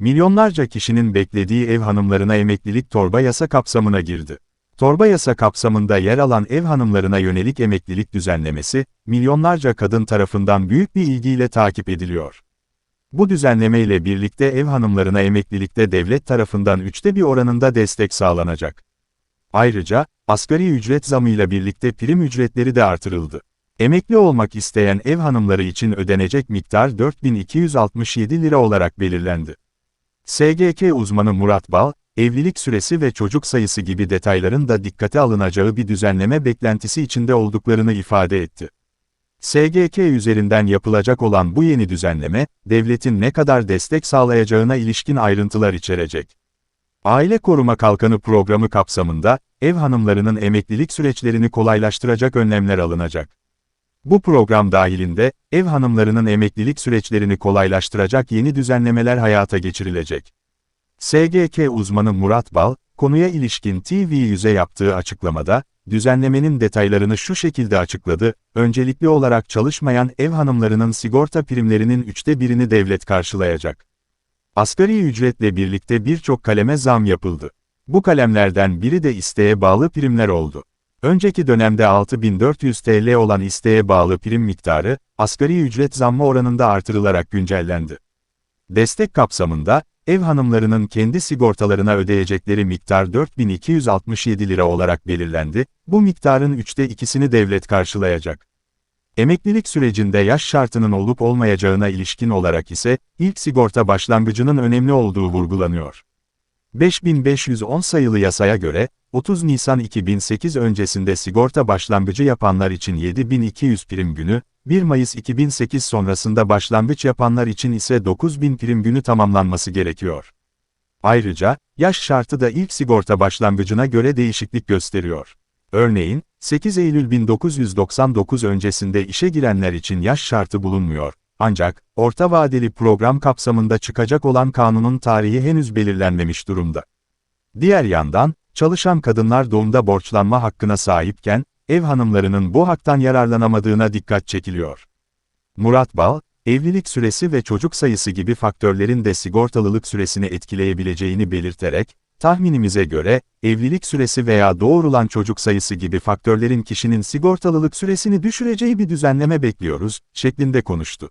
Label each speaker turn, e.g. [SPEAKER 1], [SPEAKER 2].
[SPEAKER 1] Milyonlarca kişinin beklediği ev hanımlarına emeklilik torba yasa kapsamına girdi. Torba yasa kapsamında yer alan ev hanımlarına yönelik emeklilik düzenlemesi, milyonlarca kadın tarafından büyük bir ilgiyle takip ediliyor. Bu düzenleme ile birlikte ev hanımlarına emeklilikte devlet tarafından üçte bir oranında destek sağlanacak. Ayrıca, asgari ücret zamıyla birlikte prim ücretleri de artırıldı. Emekli olmak isteyen ev hanımları için ödenecek miktar 4267 lira olarak belirlendi. SGK uzmanı Murat Bal, evlilik süresi ve çocuk sayısı gibi detayların da dikkate alınacağı bir düzenleme beklentisi içinde olduklarını ifade etti. SGK üzerinden yapılacak olan bu yeni düzenleme, devletin ne kadar destek sağlayacağına ilişkin ayrıntılar içerecek. Aile Koruma Kalkanı programı kapsamında, ev hanımlarının emeklilik süreçlerini kolaylaştıracak önlemler alınacak. Bu program dahilinde, ev hanımlarının emeklilik süreçlerini kolaylaştıracak yeni düzenlemeler hayata geçirilecek. SGK uzmanı Murat Bal, konuya ilişkin TV100'e yaptığı açıklamada, düzenlemenin detaylarını şu şekilde açıkladı, öncelikli olarak çalışmayan ev hanımlarının sigorta primlerinin üçte birini devlet karşılayacak. Asgari ücretle birlikte birçok kaleme zam yapıldı. Bu kalemlerden biri de isteğe bağlı primler oldu. Önceki dönemde 6400 TL olan isteğe bağlı prim miktarı, asgari ücret zammı oranında artırılarak güncellendi. Destek kapsamında, ev hanımlarının kendi sigortalarına ödeyecekleri miktar 4267 lira olarak belirlendi, bu miktarın üçte ikisini devlet karşılayacak. Emeklilik sürecinde yaş şartının olup olmayacağına ilişkin olarak ise, ilk sigorta başlangıcının önemli olduğu vurgulanıyor. 5510 sayılı yasaya göre, 30 Nisan 2008 öncesinde sigorta başlangıcı yapanlar için 7200 prim günü, 1 Mayıs 2008 sonrasında başlangıç yapanlar için ise 9000 prim günü tamamlanması gerekiyor. Ayrıca, yaş şartı da ilk sigorta başlangıcına göre değişiklik gösteriyor. Örneğin, 8 Eylül 1999 öncesinde işe girenler için yaş şartı bulunmuyor. Ancak, orta vadeli program kapsamında çıkacak olan kanunun tarihi henüz belirlenmemiş durumda. Diğer yandan, çalışan kadınlar doğumda borçlanma hakkına sahipken, ev hanımlarının bu haktan yararlanamadığına dikkat çekiliyor. Murat Bal, evlilik süresi ve çocuk sayısı gibi faktörlerin de sigortalılık süresini etkileyebileceğini belirterek, tahminimize göre, evlilik süresi veya doğurulan çocuk sayısı gibi faktörlerin kişinin sigortalılık süresini düşüreceği bir düzenleme bekliyoruz, şeklinde konuştu.